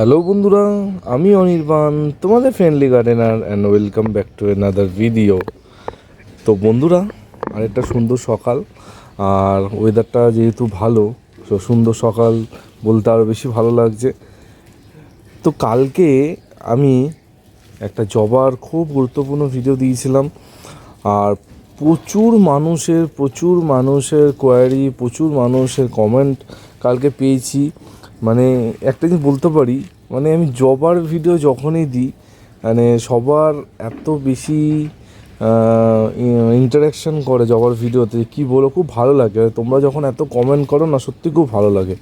Hello বন্ধুরা, আমি অনির্বাণ, তোমাদের friendly gardener and welcome back to another video তো বন্ধুরা, আরেকটা সুন্দর সকাল, আর ওয়েদারটা যেহেতু ভালো, তো সুন্দর সকাল বলতে আরও বেশি ভালো লাগছে। তো কালকে আমি একটা জবার খুব গুরুত্বপূর্ণ ভিডিও দিয়েছিলাম, আর প্রচুর মানুষের প্রচুর মানুষের কোয়ারি প্রচুর মানুষের কমেন্ট কালকে পেয়েছি। মানে একটা জিনিস বলতে পারি মানে আমি জবার ভিডিও যখনই দিই মানে সবার এত বেশি ইন্টারাকশন করে জবার ভিডিওতে কি বলো, খুব ভালো লাগে। তোমরা যখন এত কমেন্ট করো না, সত্যি খুব ভালো লাগে।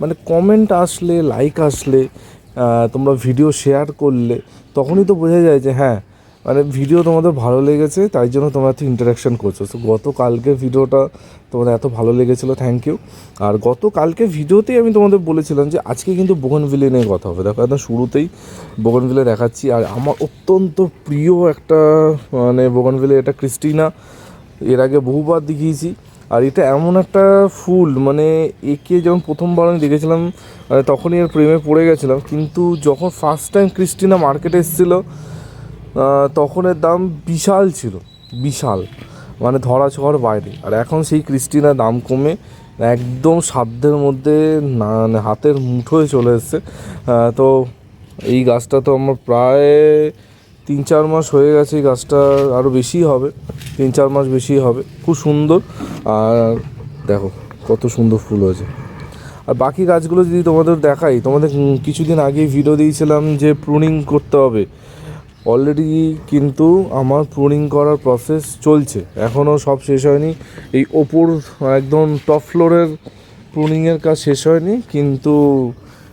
মানে কমেন্ট আসলে লাইক আসলে তোমরা ভিডিও শেয়ার করলে, তখনই তো বোঝা যায় যে হ্যাঁ মানে ভিডিও তোমাদের ভালো লেগেছে, তাই জন্য তোমরা এত ইন্টারাকশন করছ। তো গতকালকের ভিডিওটা তোমাদের এত ভালো লেগেছিলো থ্যাংক ইউ আর গতকালকে ভিডিওতেই আমি তোমাদের বলেছিলাম যে, আজকে কিন্তু বোগনভিলে নিয়ে কথা হবে। দেখো, একদম শুরুতেই বোগনভিলে দেখাচ্ছি, আর আমার অত্যন্ত প্রিয় একটা মানে বোগনভিলে এটা ক্রিস্টিনা এর আগে বহুবার দেখিয়েছি, আর এটা এমন একটা ফুল মানে একে যখন প্রথমবার আমি দেখেছিলাম মানে তখনই এর প্রেমে পড়ে গেছিলাম, কিন্তু যখন ফার্স্ট টাইম ক্রিস্টিনা মার্কেটে এসেছিল আহ, তখন এর দাম বিশাল ছিল বিশাল। মানে ধরা ছোঁয়ার বাইরে। আর এখন সেই ক্রিস্টিনার দাম কমে একদম সাধ্যের মধ্যে না মানে হাতের মুঠোয় চলে এসছে। তো এই গাছটা তো আমার প্রায় তিন চার মাস হয়ে গেছে এই গাছটা আরও বেশি হবে তিন চার মাস বেশি হবে। খুব সুন্দর। আর দেখো কত সুন্দর ফুল হয়েছে। আর বাকি গাছগুলো যদি তোমাদের দেখাই তোমাদের কিছুদিন আগেই ভিডিও দিয়েছিলাম যে প্রুনিং করতে হবে। অলরেডি কিন্তু আমার প্রুনিং করার প্রসেস চলছে। এখনও সব শেষ হয়নি। এই ওপর একদম টপ ফ্লোরের প্রুনিংয়ের কাজ শেষ হয়নি। কিন্তু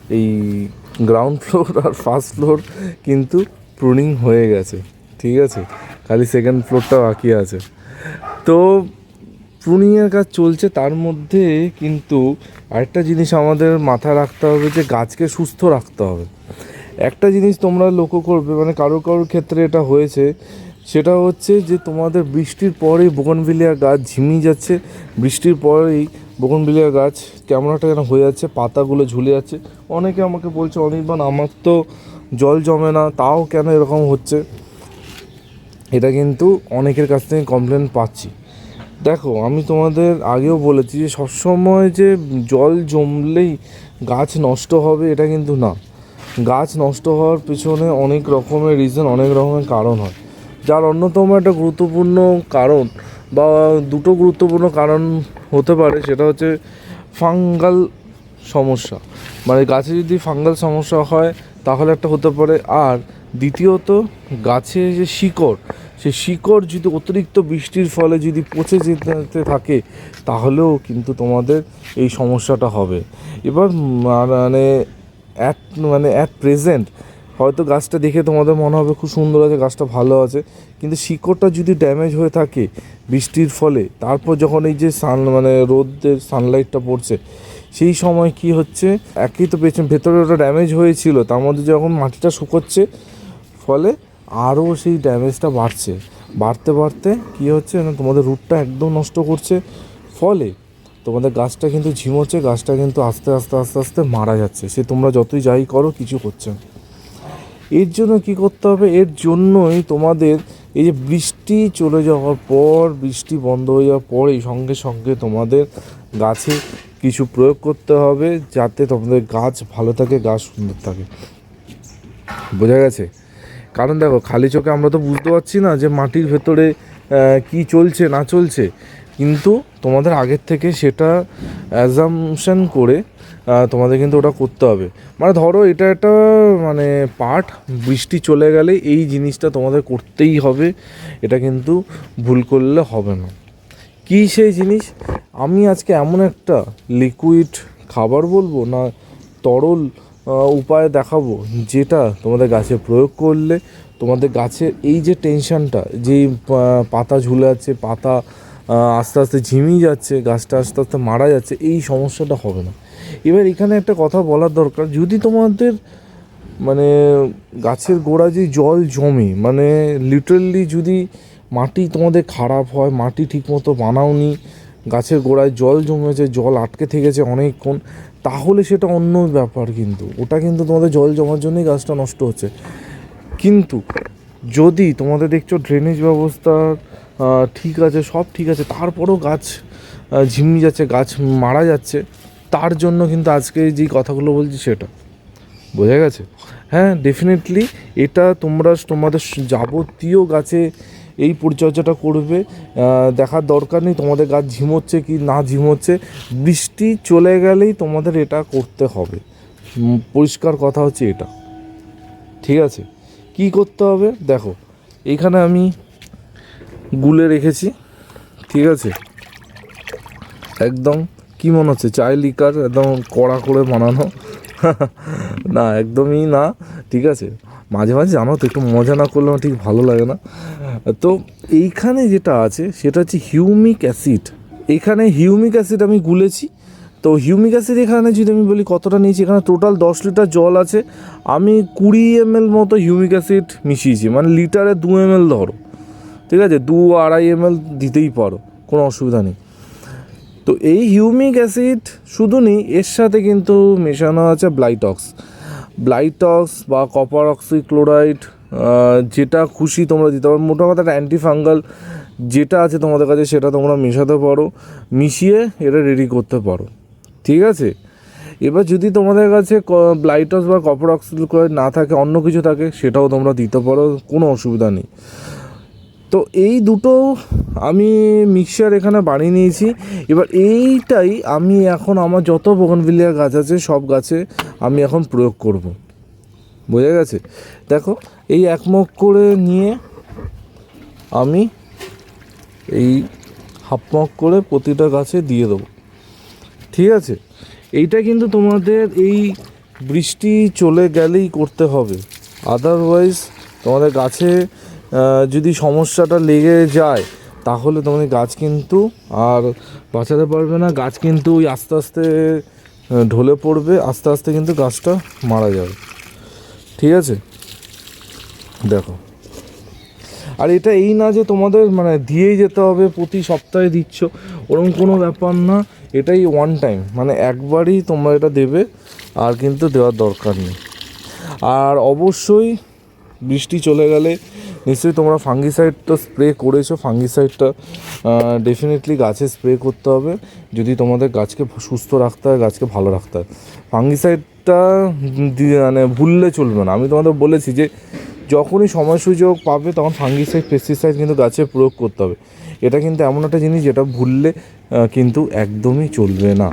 এই গ্রাউন্ড ফ্লোর আর ফার্স্ট ফ্লোর কিন্তু প্রুনিং হয়ে গেছে। ঠিক আছে? খালি সেকেন্ড ফ্লোরটা বাকি আছে। তো প্রুনিংয়ের কাজ চলছে। তার মধ্যে কিন্তু আরেকটা জিনিস আমাদের মাথায় রাখতে হবে যে গাছকে সুস্থ রাখতে হবে। একটা জিনিস তোমরা লক্ষ্য করবে মানে কারও কারোর ক্ষেত্রে এটা হয়েছে, সেটা হচ্ছে যে তোমাদের বৃষ্টির পরেই বোগনভিলিয়া গাছ ঝিমিয়ে যাচ্ছে। বৃষ্টির পরেই বোগনভিলিয়া গাছ কেমন একটা যেন হয়ে যাচ্ছে, পাতাগুলো ঝুলে যাচ্ছে। অনেকে আমাকে বলছে, অনির্বাণ, আমার তো জল জমে না, তাও কেন এরকম হচ্ছে? এটা কিন্তু অনেকের কাছ থেকে কমপ্লেন পাচ্ছি। দেখো, আমি তোমাদের আগেও বলেছি যে সবসময় যে জল জমলেই গাছ নষ্ট হবে, এটা কিন্তু না। গাছ নষ্ট হওয়ার পেছনে অনেক রকমের রিজন অনেক রকমের কারণ হয়। যার অন্যতম একটা গুরুত্বপূর্ণ কারণ বা দুটো গুরুত্বপূর্ণ কারণ হতে পারে, সেটা হচ্ছে ফাঙ্গাল সমস্যা। মানে গাছে যদি ফাঙ্গাল সমস্যা হয়, তাহলে একটা হতে পারে। আর দ্বিতীয়ত, গাছে যে শিকড়, সেই শিকড় যদি অতিরিক্ত বৃষ্টির ফলে যদি পচে যেতে থাকে, তাহলেও কিন্তু তোমাদের এই সমস্যাটা হবে। এবার মানে অ্যাট মানে অ্যাট প্রেজেন্ট হয়তো গাছটা দেখে তোমাদের মনে হবে খুব সুন্দর আছে, গাছটা ভালো আছে, কিন্তু শিকড়টা যদি ড্যামেজ হয়ে থাকে বৃষ্টির ফলে, তারপর যখন এই যে সান মানে রোদের সানলাইটটা পড়ছে, সেই সময় কি হচ্ছে? একই তো পেছন, ভেতরে ওটা ড্যামেজ হয়েছিল, তার মধ্যে যখন মাটিটা শুকোচ্ছে, ফলে আরও সেই ড্যামেজটা বাড়ছে। বাড়তে বাড়তে কী হচ্ছে? না তোমাদের রুটটা একদম নষ্ট করছে, ফলে তোমাদের গাছটা কিন্তু ঝিমোচ্ছে গাছটা কিন্তু আস্তে আস্তে আস্তে আস্তে মারা যাচ্ছে। সে তোমরা যতই যাই করো, কিছু করছে না। এর জন্য কি করতে হবে? এর জন্যই তোমাদের এই যে বৃষ্টি চলে যাওয়ার পর, বৃষ্টি বন্ধ হয়ে যাওয়ার পরেই সঙ্গে সঙ্গে তোমাদের গাছে কিছু প্রয়োগ করতে হবে, যাতে তোমাদের গাছ ভালো থাকে, গাছ সুন্দর থাকে। বোঝা গেছে? কারণ দেখো, খালি চোখে আমরা তো বুঝতে পারছি না যে মাটির ভেতরে কি চলছে, না চলছে। কিন্তু তোমাদের আগের থেকে সেটা অ্যাজামশন করে তোমাদের কিন্তু ওটা করতে হবে। মানে ধরো এটা একটা মানে পার্ট বৃষ্টি চলে গেলে এই জিনিসটা তোমাদের করতেই হবে, এটা কিন্তু ভুল করলে হবে না। কী সেই জিনিস? আমি আজকে এমন একটা লিকুইড খাবার বলব না, তরল উপায় দেখাবো, যেটা তোমাদের গাছে প্রয়োগ করলে তোমাদের গাছের এই যে টেনশনটা যেই পাতা ঝুলে যাচ্ছে পাতা আস্তে আস্তে ঝিমিয়ে যাচ্ছে, গাছটা আস্তে আস্তে মারা যাচ্ছে, এই সমস্যাটা হবে না। এবার এখানে একটা কথা বলার দরকার, যদি তোমাদের মানে গাছের গোড়া যে জল জমে মানে লিটারালি যদি মাটি তোমাদের খারাপ হয়, মাটি ঠিকমতো বানাওনি, গাছের গোড়ায় জল জমেছে, জল আটকে থেকেছে অনেকক্ষণ, তাহলে সেটা অন্য ব্যাপার কিন্তু। ওটা কিন্তু তোমাদের জল জমার জন্যই গাছটা নষ্ট হচ্ছে। কিন্তু যদি তোমাদের দেখছ ড্রেনেজ ব্যবস্থা ঠিক আছে, সব ঠিক আছে। তারপরও গাছ ঝিমিয়ে যাচ্ছে, গাছ মারা যাচ্ছে। তার জন্য কিন্তু আজকে যেই কথাগুলো বলছি সেটা। বোঝা গেছে? হ্যাঁ ডেফিনেটলি এটা তোমরা, তোমাদের যাবতীয় গাছে এই পরিচর্যাটা করবে। দেখার দরকার নেই তোমাদের গাছ ঝিমোচ্ছে কি না ঝিমোচ্ছে। বৃষ্টি চলে গেলেই তোমাদের এটা করতে হবে। পরিষ্কার কথা হচ্ছে এটা। ঠিক আছে? কি করতে হবে? দেখো, এখানে আমি গুলে রেখেছি, ঠিক আছে? একদম কি মনে হচ্ছে চায় লিকার একদম কড়া করে বানানো? না, একদমই না, ঠিক আছে? মাঝে মাঝে জানো তো, একটু মজা না করলে আমার ঠিক ভালো লাগে না। তো এইখানে যেটা আছে, সেটা হচ্ছে হিউমিক অ্যাসিড। এখানে হিউমিক অ্যাসিড আমি গুলেছি। তো হিউমিক অ্যাসিড এখানে যদি আমি বলি কতটা নিয়েছি, এখানে টোটাল দশ লিটার জল আছে। আমি কুড়ি এম মতো হিউমিক অ্যাসিড মিশিয়েছি মানে লিটারে দু এম ধরো। ঠিক আছে? দু আড়াই এম দিতেই পারো, কোনো অসুবিধা নেই। তো এই হিউমিক অ্যাসিড শুধু নেই, এর সাথে কিন্তু মেশানো আছে ব্লাইটক্স ব্লাইটক্স বা কপার অক্সিক্লোরাইড যেটা খুশি তোমরা দিতে পারো। মোটামুটি একটা অ্যান্টিফাঙ্গাল যেটা আছে তোমাদের কাছে, সেটা তোমরা মেশাতে পারো। মিশিয়ে এটা রেডি করতে পারো। ঠিক আছে? এবার যদি তোমাদের কাছে ব্লাইটক্স বা কপার অক্সিক্লোরাইড না থাকে, অন্য কিছু থাকে, সেটাও তোমরা দিতে পারো, কোনো অসুবিধা নেই। তো এই দুটো আমি মিক্সচার এখানে বানিয়ে নিয়েছি। এবার এইটাই আমি এখন আমার যত বোগনভিলিয়া গাছ আছে, সব গাছে আমি এখন প্রয়োগ করব। বোঝা গেছে? দেখো, এই এক মগ করে নিয়ে আমি এই হাফ মগ করে প্রতিটা গাছে দিয়ে দেবো। ঠিক আছে? এইটা কিন্তু তোমাদের এই বৃষ্টি চলে গেলেই করতে হবে। আদারওয়াইজ তোমাদের গাছে যদি সমস্যাটা লেগে যায়, তাহলে তোমাদের গাছ কিন্তু আর বাঁচাতে পারবে না। গাছ কিন্তু ওই আস্তে আস্তে ঢলে পড়বে, আস্তে আস্তে কিন্তু গাছটা মারা যাবে। ঠিক আছে? দেখো। আর এটা এই না যে তোমাদের মানে দিয়েই যেতে হবে, প্রতি সপ্তাহে দিচ্ছ ওরকম কোনো ব্যাপার না। এটাই ওয়ান টাইম মানে একবারই তোমরা এটা দেবে, আর কিন্তু দেওয়ার দরকার নেই। আর অবশ্যই বৃষ্টি চলে গেলে নিশ্চয়ই তোমরা ফাঙ্গিসাইড তো স্প্রে করেছ ফাঙ্গিসাইডটা ডেফিনেটলি গাছে স্প্রে করতে হবে। যদি তোমাদের গাছকে সুস্থ রাখতে হয়, গাছকে ভালো রাখতে হয়। ফাঙ্গিসাইডটা মানে ভুললে চলবে না। আমি তোমাদের বলেছি যে যখনই সময় সুযোগ পাবে তখন ফাঙ্গিসাইড পেস্টিসাইড কিন্তু গাছে প্রয়োগ করতে হবে। এটা কিন্তু এমন একটা জিনিস যেটা ভুললে কিন্তু একদমই চলবে না।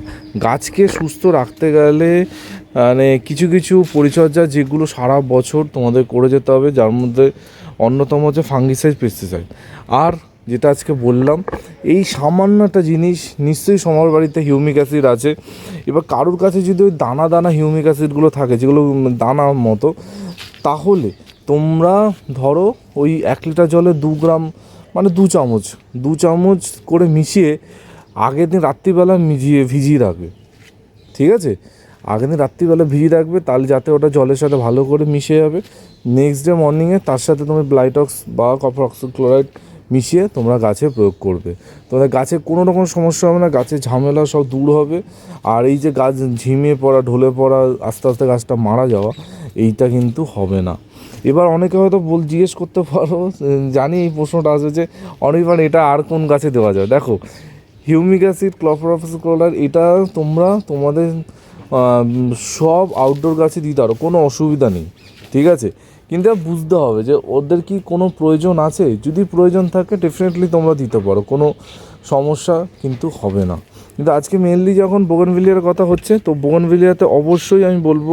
গাছকে সুস্থ রাখতে গেলে মানে কিছু কিছু পরিচর্যা যেগুলো সারা বছর তোমাদের করে যেতে হবে, যার মধ্যে অন্যতম হচ্ছে ফাঙ্গিসাইড পেস্টিসাইড আর যেটা আজকে বললাম, এই সামান্য একটা জিনিস নিশ্চয়ই সবার বাড়িতে হিউমিক অ্যাসিড আছে। এবার কারোর কাছে যদি ওই দানা দানা হিউমিক অ্যাসিডগুলো থাকে, যেগুলো দানার মতো, তাহলে তোমরা ধরো ওই এক লিটার জলে দু গ্রাম মানে দু চামচ দু চামচ করে মিশিয়ে আগের দিন রাত্রিবেলা মিজিয়ে ভিজিয়ে রাখবে, ঠিক আছে? আগের দিন রাত্রিবেলা ভিজিয়ে রাখবে, তাহলে যাতে ওটা জলের সাথে ভালো করে মিশে যাবে। নেক্সট ডে মর্নিংয়ে তার সাথে তুমি ব্লাইটক্স বা কপার অক্সিক্লোরাইড মিশিয়ে তোমরা গাছে প্রয়োগ করবে। তোমাদের গাছে কোনো রকম সমস্যা হবে না গাছের ঝামেলা সব দূর হবে। আর এই যে গাছ ঝিমিয়ে পড়া, ঢলে পড়া, আস্তে আস্তে গাছটা মারা যাওয়া, এইটা কিন্তু হবে না। এবার অনেকে হয়তো বল জিজ্ঞেস করতে পারো, জানি এই প্রশ্নটা আসবে যে অনেকবার এটা আর কোন গাছে দেওয়া যায়? দেখো, হিউমিক অ্যাসিড ক্লোরোফাসিকোলার এটা তোমরা তোমাদের সব আউটডোর গাছে দিতে পারো, কোনো অসুবিধা নেই, ঠিক আছে? কিন্তু বুঝতে হবে যে ওদের কি কোনো প্রয়োজন আছে? যদি প্রয়োজন থাকে ডেফিনেটলি তোমরা দিতে পারো, কোনো সমস্যা কিন্তু হবে না। কিন্তু আজকে মেনলি যখন বোগনভিলিয়ার কথা হচ্ছে, তো বোগনভিলিয়াতে অবশ্যই আমি বলব,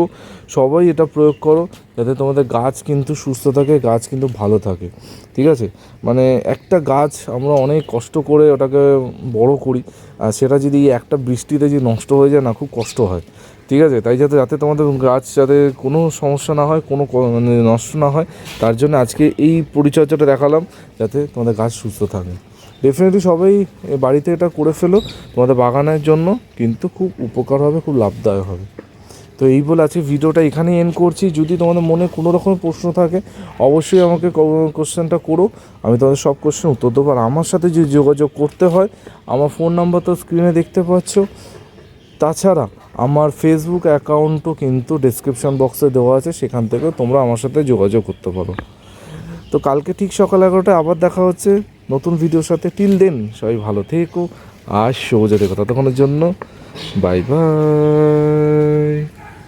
সবাই এটা প্রয়োগ করো, যাতে তোমাদের গাছ কিন্তু সুস্থ থাকে, গাছ কিন্তু ভালো থাকে। ঠিক আছে? মানে একটা গাছ আমরা অনেক কষ্ট করে ওটাকে বড় করি, আর সেটা যদি একটা বৃষ্টিতে যদি নষ্ট হয়ে যায়, না, খুব কষ্ট হয়। ঠিক আছে? তাই যাতে যাতে তোমাদের গাছ যাতে কোনো সমস্যা না হয়, কোনো মানে নষ্ট না হয়, তার জন্য আজকে এই পরিচর্যাটা দেখালাম, যাতে তোমাদের গাছ সুস্থ থাকে। ডেফিনেটলি সবাই বাড়িতে এটা করে ফেলো, তোমাদের বাগানের জন্য, কিন্তু খুব উপকার হবে, খুব লাভদায়ক হবে। তো এই বলে আজকে ভিডিওটা এখানেই এন্ড করছি। যদি তোমাদের মনে কোনো রকম প্রশ্ন থাকে, অবশ্যই আমাকে কোশ্চেনটা করো। আমি তোমাদের সব কোশ্চেন উত্তর দেবো। আর আমার সাথে যদি যোগাযোগ করতে হয়, আমার ফোন নাম্বার তো স্ক্রিনে দেখতে পাচ্ছ। তাছাড়া আমার ফেসবুক অ্যাকাউন্টও কিন্তু ডেসক্রিপশন বক্সে দেওয়া আছে। সেখান থেকে তোমরা আমার সাথে যোগাযোগ করতে পারো। তো কালকে ঠিক সকাল এগারোটায় আবার দেখা হচ্ছে। নতুন ভিডিওর সাথে টিল দেন। সবাই ভালো থেকো, আর সবুজে দেখো ততক্ষণের জন্য। Bye bye.